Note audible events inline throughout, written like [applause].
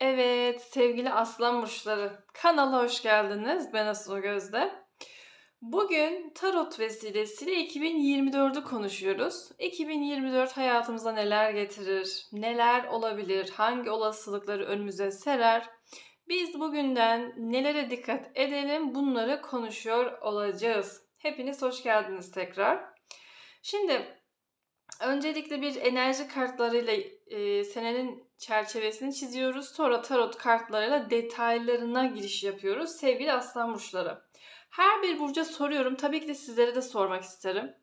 Evet, sevgili aslan burçları, kanala hoş geldiniz. Ben Aslı Gözde. Bugün tarot vesilesiyle 2024'ü konuşuyoruz. 2024 hayatımıza neler getirir, neler olabilir, hangi olasılıkları önümüze serer? Biz bugünden nelere dikkat edelim bunları konuşuyor olacağız. Hepiniz hoş geldiniz tekrar. Şimdi öncelikle bir enerji kartlarıyla e, senenin çerçevesini çiziyoruz. Sonra tarot kartlarıyla detaylarına giriş yapıyoruz. Sevgili aslan burçları. Her bir burca soruyorum. Tabii ki de sizlere de sormak isterim.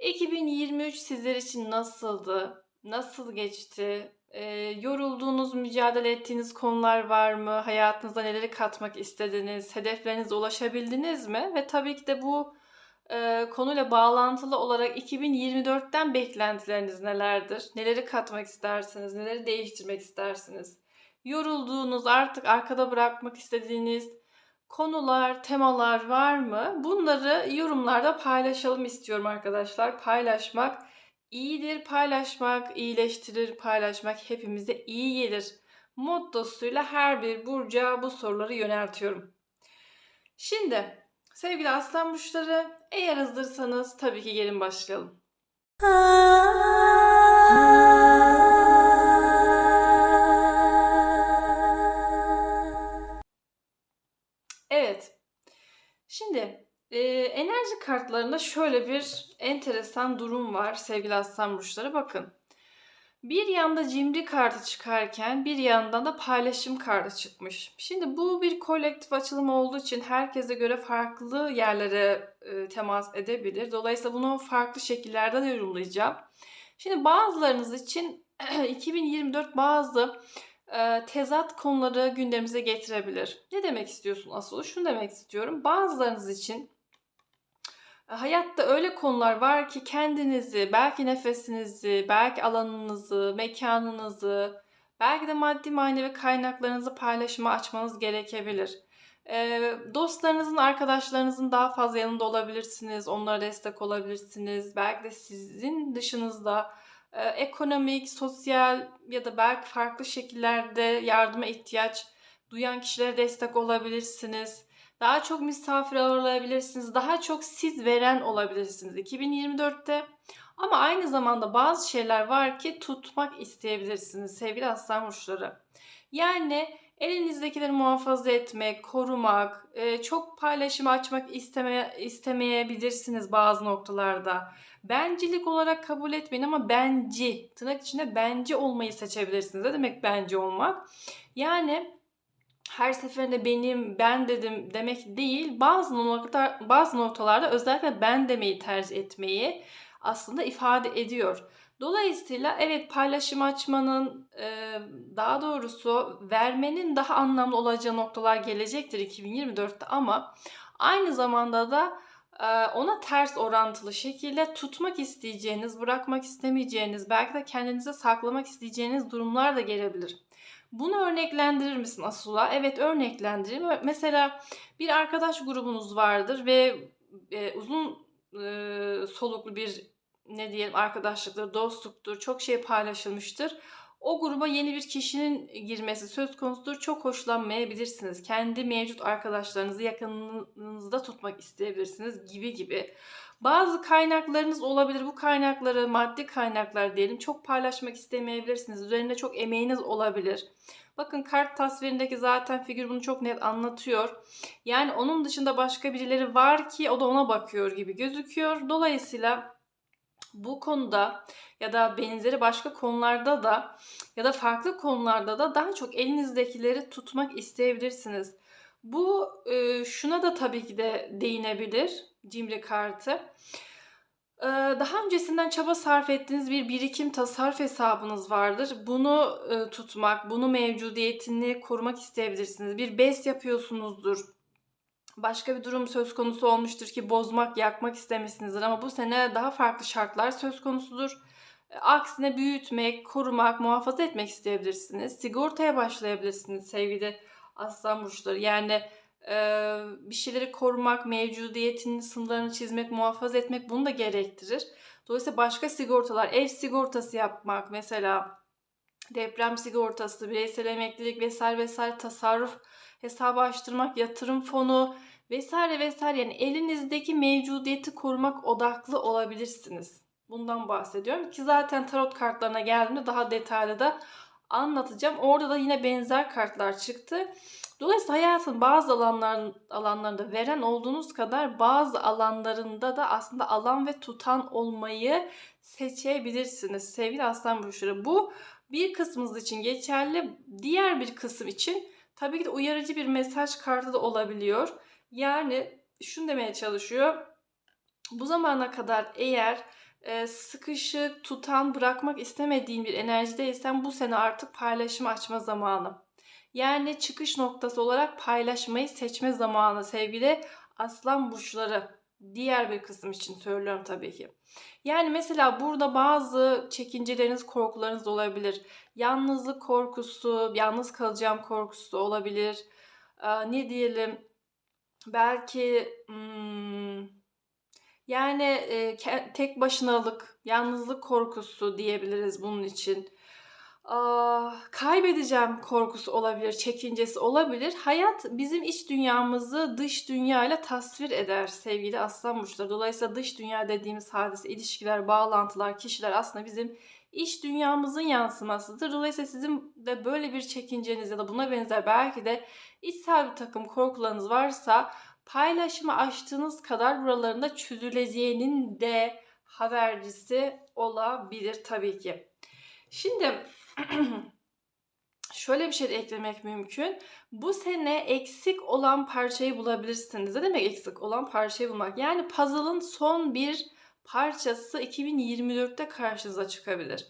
2023 sizler için nasıldı? Nasıl geçti? E, yorulduğunuz, mücadele ettiğiniz konular var mı? Hayatınıza neleri katmak istediniz? Hedeflerinize ulaşabildiniz mi? Ve tabii ki de bu e, konuyla bağlantılı olarak 2024'ten beklentileriniz nelerdir? Neleri katmak istersiniz? Neleri değiştirmek istersiniz? Yorulduğunuz, artık arkada bırakmak istediğiniz konular, temalar var mı? Bunları yorumlarda paylaşalım istiyorum arkadaşlar. Paylaşmak iyidir, paylaşmak iyileştirir, paylaşmak hepimize iyi gelir. Mottosuyla her bir burca bu soruları yöneltiyorum. Şimdi sevgili aslan burçları eğer hazırsanız tabii ki gelin başlayalım. Evet. Şimdi e, enerji kartlarında şöyle bir enteresan durum var sevgili aslan burçları. Bakın. Bir yanda cimri kartı çıkarken bir yandan da paylaşım kartı çıkmış. Şimdi bu bir kolektif açılım olduğu için herkese göre farklı yerlere e, temas edebilir. Dolayısıyla bunu farklı şekillerde de yorumlayacağım. Şimdi bazılarınız için [clears throat] 2024 bazı e, tezat konuları gündemimize getirebilir. Ne demek istiyorsun asıl? Şunu demek istiyorum. Bazılarınız için Hayatta öyle konular var ki kendinizi, belki nefesinizi, belki alanınızı, mekanınızı, belki de maddi manevi kaynaklarınızı paylaşıma açmanız gerekebilir. Ee, dostlarınızın, arkadaşlarınızın daha fazla yanında olabilirsiniz, onlara destek olabilirsiniz. Belki de sizin dışınızda e, ekonomik, sosyal ya da belki farklı şekillerde yardıma ihtiyaç duyan kişilere destek olabilirsiniz. Daha çok misafir ağırlayabilirsiniz. Daha çok siz veren olabilirsiniz 2024'te. Ama aynı zamanda bazı şeyler var ki tutmak isteyebilirsiniz sevgili aslan burçları. Yani elinizdekileri muhafaza etmek, korumak, e, çok paylaşım açmak isteme, istemeyebilirsiniz bazı noktalarda. Bencilik olarak kabul etmeyin ama benci, tırnak içinde benci olmayı seçebilirsiniz. Ne demek benci olmak? Yani her seferinde benim, ben dedim demek değil. Bazı noktalar, bazı noktalarda özellikle ben demeyi tercih etmeyi aslında ifade ediyor. Dolayısıyla evet paylaşım açmanın daha doğrusu vermenin daha anlamlı olacağı noktalar gelecektir 2024'te ama aynı zamanda da ona ters orantılı şekilde tutmak isteyeceğiniz, bırakmak istemeyeceğiniz, belki de kendinize saklamak isteyeceğiniz durumlar da gelebilir. Bunu örneklendirir misin Asula? Evet örneklendiririm. Mesela bir arkadaş grubunuz vardır ve e, uzun e, soluklu bir ne diyelim arkadaşlıktır, dostluktur, çok şey paylaşılmıştır. O gruba yeni bir kişinin girmesi söz konusudur. Çok hoşlanmayabilirsiniz. Kendi mevcut arkadaşlarınızı yakınınızda tutmak isteyebilirsiniz gibi gibi. Bazı kaynaklarınız olabilir. Bu kaynakları maddi kaynaklar diyelim çok paylaşmak istemeyebilirsiniz. Üzerinde çok emeğiniz olabilir. Bakın kart tasvirindeki zaten figür bunu çok net anlatıyor. Yani onun dışında başka birileri var ki o da ona bakıyor gibi gözüküyor. Dolayısıyla bu konuda ya da benzeri başka konularda da ya da farklı konularda da daha çok elinizdekileri tutmak isteyebilirsiniz. Bu şuna da tabii ki de değinebilir cimri kartı. E, daha öncesinden çaba sarf ettiğiniz bir birikim tasarruf hesabınız vardır. Bunu e, tutmak, bunu mevcudiyetini korumak isteyebilirsiniz. Bir bes yapıyorsunuzdur. Başka bir durum söz konusu olmuştur ki bozmak, yakmak istemişsinizdir ama bu sene daha farklı şartlar söz konusudur. Aksine büyütmek, korumak, muhafaza etmek isteyebilirsiniz. Sigortaya başlayabilirsiniz sevgili aslan burçları. Yani e, bir şeyleri korumak, mevcudiyetinin sınırlarını çizmek, muhafaza etmek bunu da gerektirir. Dolayısıyla başka sigortalar, ev sigortası yapmak mesela deprem sigortası, bireysel emeklilik vesaire vesaire tasarruf hesabı açtırmak, yatırım fonu vesaire vesaire yani elinizdeki mevcudiyeti korumak odaklı olabilirsiniz. Bundan bahsediyorum ki zaten tarot kartlarına geldiğimde daha detaylı da anlatacağım. Orada da yine benzer kartlar çıktı. Dolayısıyla hayatın bazı alanlar, alanlarında veren olduğunuz kadar bazı alanlarında da aslında alan ve tutan olmayı seçebilirsiniz sevgili aslan burçları. Bu bir kısmınız için geçerli. Diğer bir kısım için tabii ki de uyarıcı bir mesaj kartı da olabiliyor. Yani şunu demeye çalışıyor. Bu zamana kadar eğer e, sıkışık, tutan, bırakmak istemediğin bir enerjideysen bu sene artık paylaşım açma zamanı. Yani çıkış noktası olarak paylaşmayı seçme zamanı sevgili aslan burçları. Diğer bir kısım için söylüyorum tabii ki. Yani mesela burada bazı çekinceleriniz, korkularınız olabilir. Yalnızlık korkusu, yalnız kalacağım korkusu olabilir. Ee, ne diyelim? Belki hmm, yani e, tek başınalık, yalnızlık korkusu diyebiliriz bunun için. Aa, kaybedeceğim korkusu olabilir, çekincesi olabilir. Hayat bizim iç dünyamızı dış dünyayla tasvir eder sevgili aslan burçları. Dolayısıyla dış dünya dediğimiz hadise, ilişkiler, bağlantılar, kişiler aslında bizim iç dünyamızın yansımasıdır. Dolayısıyla sizin de böyle bir çekinceniz ya da buna benzer belki de içsel bir takım korkularınız varsa paylaşımı açtığınız kadar buralarında çözüleceğinin de habercisi olabilir tabii ki. Şimdi [clears throat] şöyle bir şey de eklemek mümkün. Bu sene eksik olan parçayı bulabilirsiniz. Ne demek eksik olan parçayı bulmak? Yani puzzle'ın son bir parçası 2024'te karşınıza çıkabilir.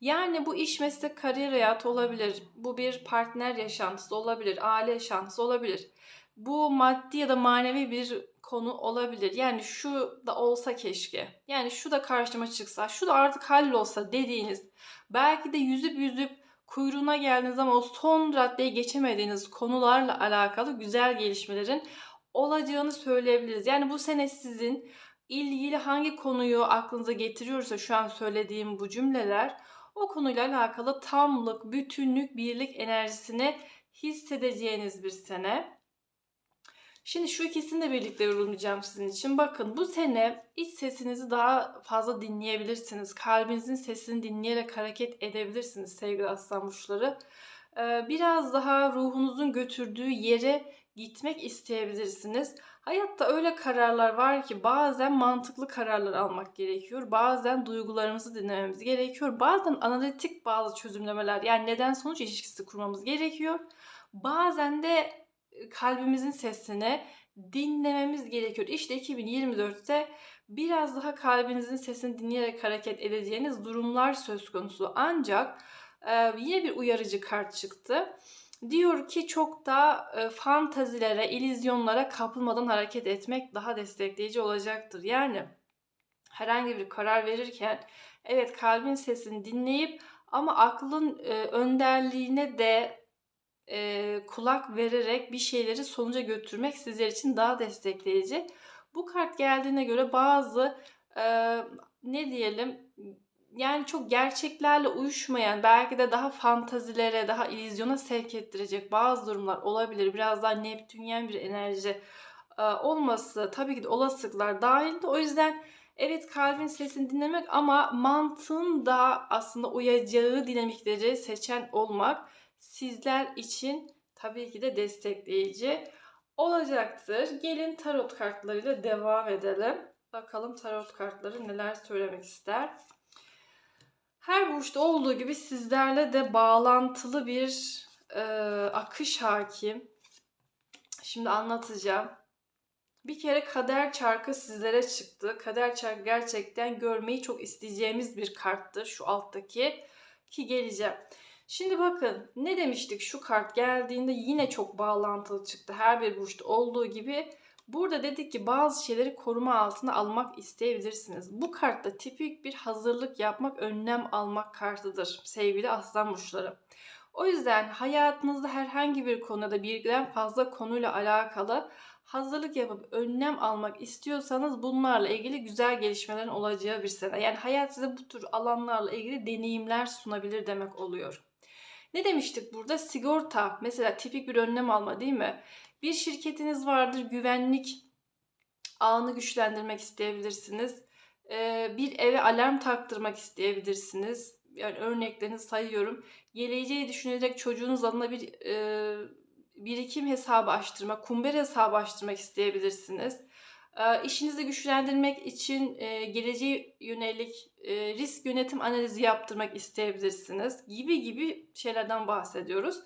Yani bu iş, meslek, kariyer hayatı olabilir. Bu bir partner yaşantısı olabilir, aile yaşantısı olabilir. Bu maddi ya da manevi bir konu olabilir. Yani şu da olsa keşke. Yani şu da karşıma çıksa, şu da artık hallolsa dediğiniz, belki de yüzüp yüzüp kuyruğuna geldiğiniz ama o son raddeyi geçemediğiniz konularla alakalı güzel gelişmelerin olacağını söyleyebiliriz. Yani bu sene sizin ilgili hangi konuyu aklınıza getiriyorsa şu an söylediğim bu cümleler o konuyla alakalı tamlık, bütünlük, birlik enerjisini hissedeceğiniz bir sene. Şimdi şu ikisini de birlikte yorumlayacağım sizin için. Bakın bu sene iç sesinizi daha fazla dinleyebilirsiniz. Kalbinizin sesini dinleyerek hareket edebilirsiniz sevgili aslan burçları. Ee, biraz daha ruhunuzun götürdüğü yere gitmek isteyebilirsiniz. Hayatta öyle kararlar var ki bazen mantıklı kararlar almak gerekiyor. Bazen duygularımızı dinlememiz gerekiyor. Bazen analitik bazı çözümlemeler yani neden sonuç ilişkisi kurmamız gerekiyor. Bazen de kalbimizin sesini dinlememiz gerekiyor. İşte 2024'te biraz daha kalbinizin sesini dinleyerek hareket edeceğiniz durumlar söz konusu. Ancak e, yine bir uyarıcı kart çıktı. Diyor ki çok da e, fantazilere, ilizyonlara kapılmadan hareket etmek daha destekleyici olacaktır. Yani herhangi bir karar verirken evet kalbin sesini dinleyip ama aklın e, önderliğine de e, kulak vererek bir şeyleri sonuca götürmek sizler için daha destekleyici. Bu kart geldiğine göre bazı e, ne diyelim yani çok gerçeklerle uyuşmayan belki de daha fantazilere, daha illüzyona sevk ettirecek bazı durumlar olabilir. Biraz daha Neptünyen bir enerji e, olması tabii ki de olasılıklar dahilde. O yüzden evet kalbin sesini dinlemek ama mantığın da aslında uyacağı dinamikleri seçen olmak sizler için tabii ki de destekleyici olacaktır. Gelin tarot kartlarıyla devam edelim. Bakalım tarot kartları neler söylemek ister. Her burçta olduğu gibi sizlerle de bağlantılı bir e, akış hakim. Şimdi anlatacağım. Bir kere kader çarkı sizlere çıktı. Kader çarkı gerçekten görmeyi çok isteyeceğimiz bir karttır. Şu alttaki ki geleceğim. Şimdi bakın ne demiştik şu kart geldiğinde yine çok bağlantılı çıktı. Her bir burçta olduğu gibi burada dedik ki bazı şeyleri koruma altına almak isteyebilirsiniz. Bu kartta tipik bir hazırlık yapmak, önlem almak kartıdır sevgili aslan burçları. O yüzden hayatınızda herhangi bir konuda birden fazla konuyla alakalı hazırlık yapıp önlem almak istiyorsanız bunlarla ilgili güzel gelişmelerin olacağı bir sene. Yani hayat size bu tür alanlarla ilgili deneyimler sunabilir demek oluyor. Ne demiştik burada? Sigorta. Mesela tipik bir önlem alma değil mi? Bir şirketiniz vardır. Güvenlik ağını güçlendirmek isteyebilirsiniz. Ee, bir eve alarm taktırmak isteyebilirsiniz. Yani örneklerini sayıyorum. Geleceği düşünerek çocuğunuz adına bir e, birikim hesabı açtırmak, kumber hesabı açtırmak isteyebilirsiniz. E, işinizi güçlendirmek için e, geleceğe yönelik e, risk yönetim analizi yaptırmak isteyebilirsiniz gibi gibi şeylerden bahsediyoruz.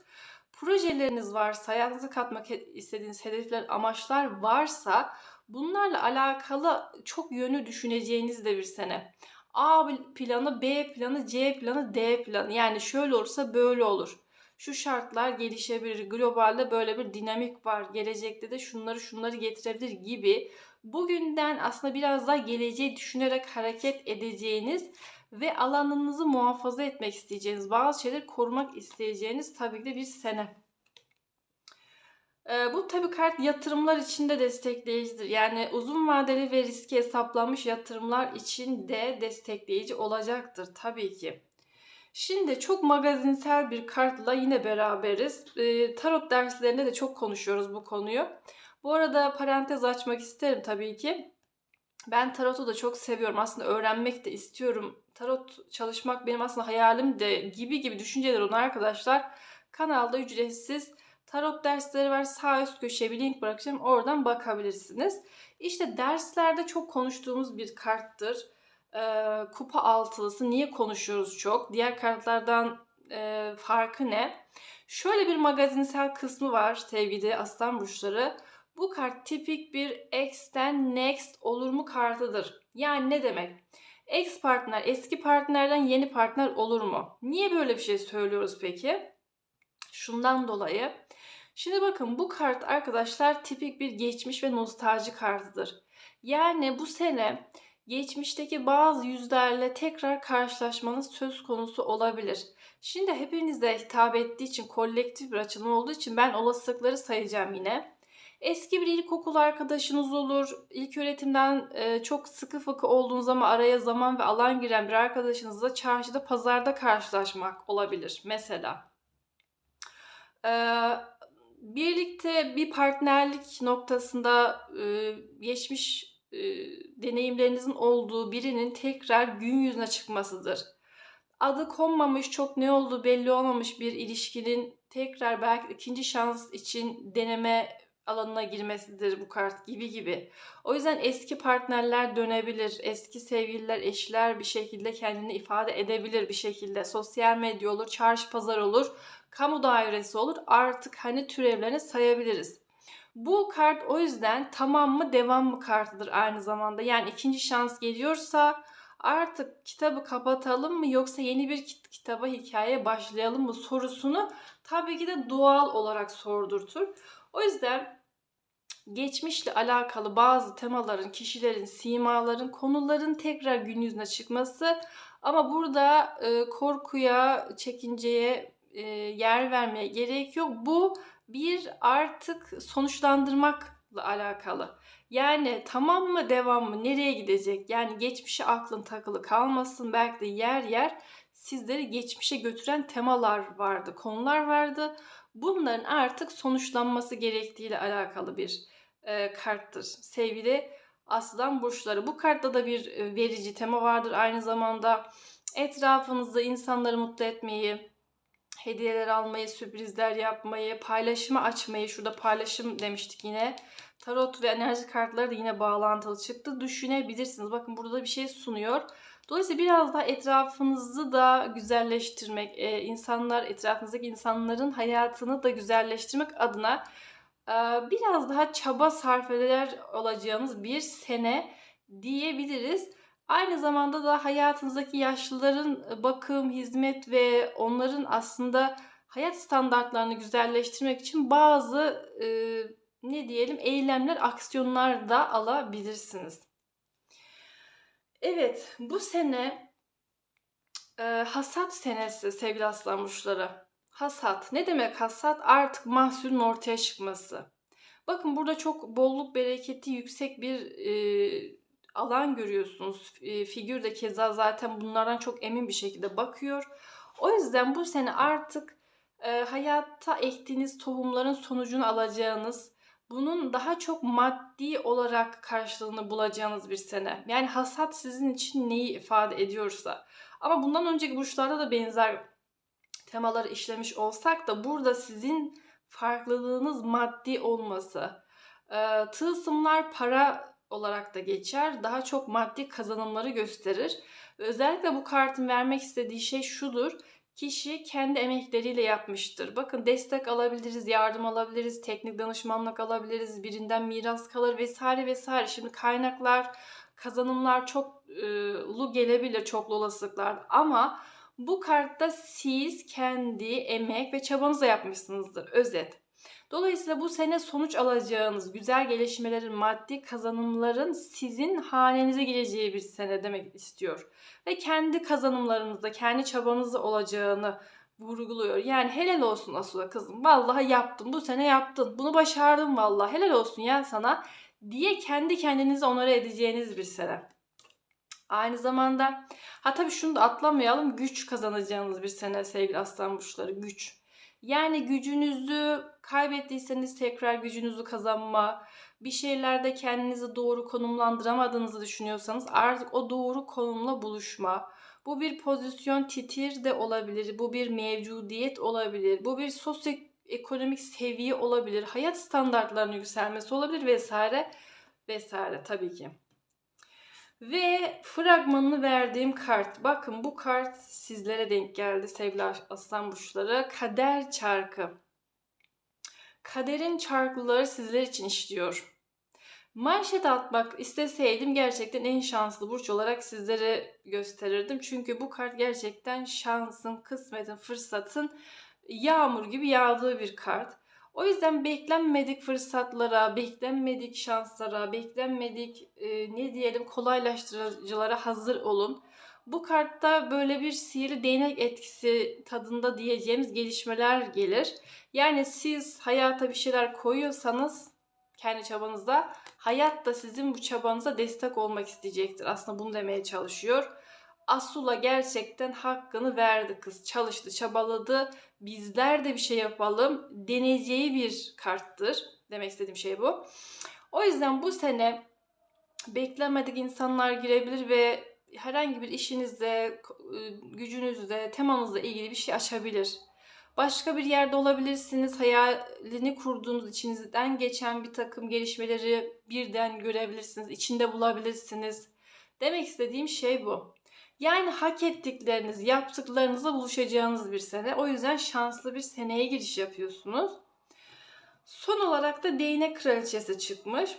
Projeleriniz varsa, hayatınıza katmak istediğiniz hedefler, amaçlar varsa bunlarla alakalı çok yönü düşüneceğiniz de bir sene. A planı, B planı, C planı, D planı. Yani şöyle olursa böyle olur. Şu şartlar gelişebilir. Globalde böyle bir dinamik var. Gelecekte de şunları şunları getirebilir gibi. Bugünden aslında biraz daha geleceği düşünerek hareket edeceğiniz ve alanınızı muhafaza etmek isteyeceğiniz, bazı şeyleri korumak isteyeceğiniz tabii ki de bir sene. Ee, bu tabii kart yatırımlar için de destekleyicidir. Yani uzun vadeli ve riski hesaplanmış yatırımlar için de destekleyici olacaktır tabii ki. Şimdi çok magazinsel bir kartla yine beraberiz. Ee, tarot derslerinde de çok konuşuyoruz bu konuyu. Bu arada parantez açmak isterim tabii ki. Ben tarotu da çok seviyorum. Aslında öğrenmek de istiyorum. Tarot çalışmak benim aslında hayalim de gibi gibi düşünceler olan arkadaşlar. Kanalda ücretsiz tarot dersleri var. Sağ üst köşeye bir link bırakacağım. Oradan bakabilirsiniz. İşte derslerde çok konuştuğumuz bir karttır. Ee, kupa altılısı. Niye konuşuyoruz çok? Diğer kartlardan e, farkı ne? Şöyle bir magazinsel kısmı var sevgili aslan burçları. Bu kart tipik bir X'ten next olur mu kartıdır. Yani ne demek? Ex partner eski partnerden yeni partner olur mu? Niye böyle bir şey söylüyoruz peki? Şundan dolayı. Şimdi bakın bu kart arkadaşlar tipik bir geçmiş ve nostalji kartıdır. Yani bu sene geçmişteki bazı yüzlerle tekrar karşılaşmanız söz konusu olabilir. Şimdi hepinize hitap ettiği için kolektif bir açılım olduğu için ben olasılıkları sayacağım yine. Eski bir ilkokul arkadaşınız olur. İlk öğretimden e, çok sıkı fıkı olduğunuz ama araya zaman ve alan giren bir arkadaşınızla çarşıda, pazarda karşılaşmak olabilir mesela. Ee, birlikte bir partnerlik noktasında e, geçmiş e, deneyimlerinizin olduğu birinin tekrar gün yüzüne çıkmasıdır. Adı konmamış, çok ne olduğu belli olmamış bir ilişkinin tekrar belki ikinci şans için deneme alanına girmesidir bu kart gibi gibi. O yüzden eski partnerler dönebilir. Eski sevgililer, eşler bir şekilde kendini ifade edebilir bir şekilde. Sosyal medya olur, çarşı pazar olur, kamu dairesi olur. Artık hani türevlerini sayabiliriz. Bu kart o yüzden tamam mı devam mı kartıdır aynı zamanda. Yani ikinci şans geliyorsa artık kitabı kapatalım mı yoksa yeni bir kitaba hikaye başlayalım mı sorusunu tabii ki de doğal olarak sordurtur. O yüzden geçmişle alakalı bazı temaların, kişilerin, simaların, konuların tekrar gün yüzüne çıkması ama burada e, korkuya, çekinceye e, yer vermeye gerek yok. Bu bir artık sonuçlandırmakla alakalı. Yani tamam mı devam mı nereye gidecek? Yani geçmişe aklın takılı kalmasın. Belki de yer yer sizleri geçmişe götüren temalar vardı, konular vardı. Bunların artık sonuçlanması gerektiğiyle alakalı bir e, karttır. Sevgili aslan burçları. Bu kartta da bir e, verici tema vardır. Aynı zamanda etrafınızda insanları mutlu etmeyi, hediyeler almayı, sürprizler yapmayı, paylaşımı açmayı, şurada paylaşım demiştik yine. Tarot ve enerji kartları da yine bağlantılı çıktı. Düşünebilirsiniz. Bakın burada bir şey sunuyor. Dolayısıyla biraz daha etrafınızı da güzelleştirmek, e, insanlar, etrafınızdaki insanların hayatını da güzelleştirmek adına biraz daha çaba sarf eder olacağınız bir sene diyebiliriz. Aynı zamanda da hayatınızdaki yaşlıların bakım, hizmet ve onların aslında hayat standartlarını güzelleştirmek için bazı e, ne diyelim eylemler, aksiyonlar da alabilirsiniz. Evet, bu sene e, hasat senesi sevgili aslan. Hasat. Ne demek hasat? Artık mahsulün ortaya çıkması. Bakın burada çok bolluk bereketi yüksek bir e, alan görüyorsunuz. E, figür de keza zaten bunlardan çok emin bir şekilde bakıyor. O yüzden bu sene artık e, hayatta ektiğiniz tohumların sonucunu alacağınız, bunun daha çok maddi olarak karşılığını bulacağınız bir sene. Yani hasat sizin için neyi ifade ediyorsa. Ama bundan önceki burçlarda da benzer temaları işlemiş olsak da burada sizin farklılığınız maddi olması. E, tılsımlar para olarak da geçer. Daha çok maddi kazanımları gösterir. Özellikle bu kartın vermek istediği şey şudur. Kişi kendi emekleriyle yapmıştır. Bakın destek alabiliriz, yardım alabiliriz, teknik danışmanlık alabiliriz, birinden miras kalır vesaire vesaire. Şimdi kaynaklar, kazanımlar çoklu gelebilir çoklu olasılıklar ama bu kartta siz kendi emek ve çabanızla yapmışsınızdır. Özet. Dolayısıyla bu sene sonuç alacağınız güzel gelişmelerin, maddi kazanımların sizin hanenize gireceği bir sene demek istiyor. Ve kendi kazanımlarınızda, kendi çabanızda olacağını vurguluyor. Yani helal olsun Asula kızım. Vallahi yaptın. Bu sene yaptın. Bunu başardın vallahi. Helal olsun ya sana diye kendi kendinizi onore edeceğiniz bir sene. Aynı zamanda ha tabii şunu da atlamayalım. Güç kazanacağınız bir sene sevgili aslan burçları. Güç. Yani gücünüzü kaybettiyseniz tekrar gücünüzü kazanma, bir şeylerde kendinizi doğru konumlandıramadığınızı düşünüyorsanız artık o doğru konumla buluşma. Bu bir pozisyon titir de olabilir, bu bir mevcudiyet olabilir, bu bir sosyoekonomik seviye olabilir, hayat standartlarının yükselmesi olabilir vesaire vesaire tabii ki. Ve fragmanını verdiğim kart. Bakın bu kart sizlere denk geldi sevgili aslan burçları. Kader çarkı. Kaderin çarkları sizler için işliyor. Manşet atmak isteseydim gerçekten en şanslı burç olarak sizlere gösterirdim. Çünkü bu kart gerçekten şansın, kısmetin, fırsatın yağmur gibi yağdığı bir kart. O yüzden beklenmedik fırsatlara, beklenmedik şanslara, beklenmedik e, ne diyelim kolaylaştırıcılara hazır olun. Bu kartta böyle bir sihirli değnek etkisi tadında diyeceğimiz gelişmeler gelir. Yani siz hayata bir şeyler koyuyorsanız kendi çabanızda hayat da sizin bu çabanıza destek olmak isteyecektir. Aslında bunu demeye çalışıyor. Asula gerçekten hakkını verdi kız. Çalıştı, çabaladı. Bizler de bir şey yapalım deneyeceği bir karttır. Demek istediğim şey bu. O yüzden bu sene beklemedik insanlar girebilir ve herhangi bir işinizde, gücünüzde, temanızla ilgili bir şey açabilir. Başka bir yerde olabilirsiniz. Hayalini kurduğunuz içinizden geçen bir takım gelişmeleri birden görebilirsiniz. içinde bulabilirsiniz. Demek istediğim şey bu. Yani hak ettikleriniz, yaptıklarınızla buluşacağınız bir sene. O yüzden şanslı bir seneye giriş yapıyorsunuz. Son olarak da değnek kraliçesi çıkmış.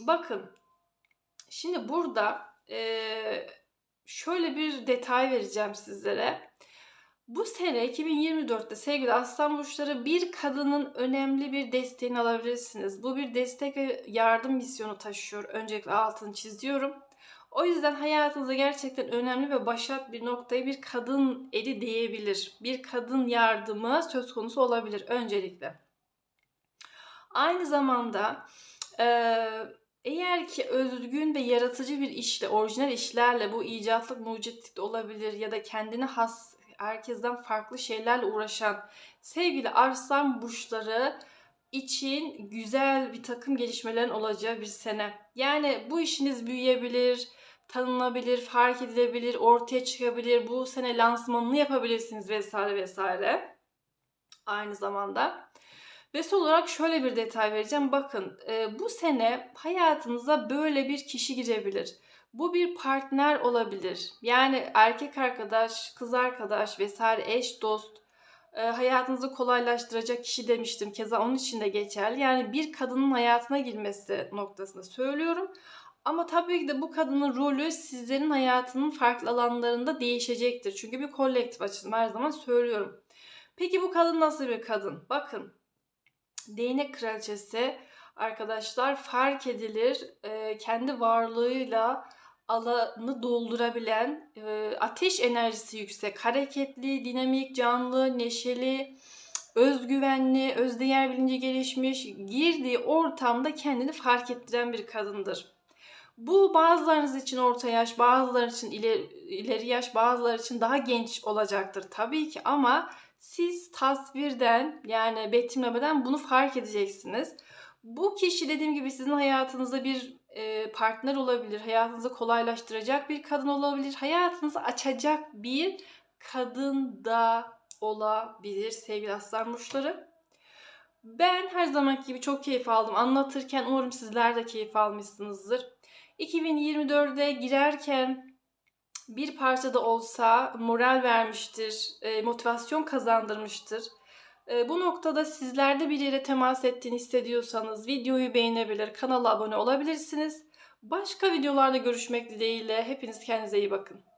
Bakın. Şimdi burada e, şöyle bir detay vereceğim sizlere. Bu sene 2024'te sevgili aslan burçları bir kadının önemli bir desteğini alabilirsiniz. Bu bir destek ve yardım misyonu taşıyor. Öncelikle altını çiziyorum. O yüzden hayatınızda gerçekten önemli ve başat bir noktaya bir kadın eli değebilir. Bir kadın yardımı söz konusu olabilir öncelikle. Aynı zamanda eğer ki özgün ve yaratıcı bir işle, orijinal işlerle bu icatlık, mucitlik de olabilir ya da kendine has, herkesten farklı şeylerle uğraşan sevgili arslan burçları için güzel bir takım gelişmelerin olacağı bir sene. Yani bu işiniz büyüyebilir, tanınabilir, fark edilebilir, ortaya çıkabilir. Bu sene lansmanını yapabilirsiniz vesaire vesaire. Aynı zamanda. Ve son olarak şöyle bir detay vereceğim. Bakın e, bu sene hayatınıza böyle bir kişi girebilir. Bu bir partner olabilir. Yani erkek arkadaş, kız arkadaş vesaire eş, dost e, hayatınızı kolaylaştıracak kişi demiştim. Keza onun için de geçerli. Yani bir kadının hayatına girmesi noktasında söylüyorum. Ama tabii ki de bu kadının rolü sizlerin hayatının farklı alanlarında değişecektir. Çünkü bir kolektif açısından her zaman söylüyorum. Peki bu kadın nasıl bir kadın? Bakın değnek kraliçesi arkadaşlar fark edilir e, kendi varlığıyla alanı doldurabilen e, ateş enerjisi yüksek, hareketli, dinamik, canlı, neşeli, özgüvenli, özdeğer bilinci gelişmiş, girdiği ortamda kendini fark ettiren bir kadındır. Bu bazılarınız için orta yaş, bazıları için ileri, ileri yaş, bazıları için daha genç olacaktır tabii ki ama siz tasvirden yani betimlemeden bunu fark edeceksiniz. Bu kişi dediğim gibi sizin hayatınızda bir e, partner olabilir, hayatınızı kolaylaştıracak bir kadın olabilir, hayatınızı açacak bir kadın da olabilir sevgili aslan burçları. Ben her zamanki gibi çok keyif aldım anlatırken. Umarım sizler de keyif almışsınızdır. 2024'de girerken bir parça da olsa moral vermiştir, e, motivasyon kazandırmıştır. E, Bu noktada sizlerde bir yere temas ettiğini hissediyorsanız videoyu beğenebilir, kanala abone olabilirsiniz. Başka videolarda görüşmek dileğiyle hepiniz kendinize iyi bakın.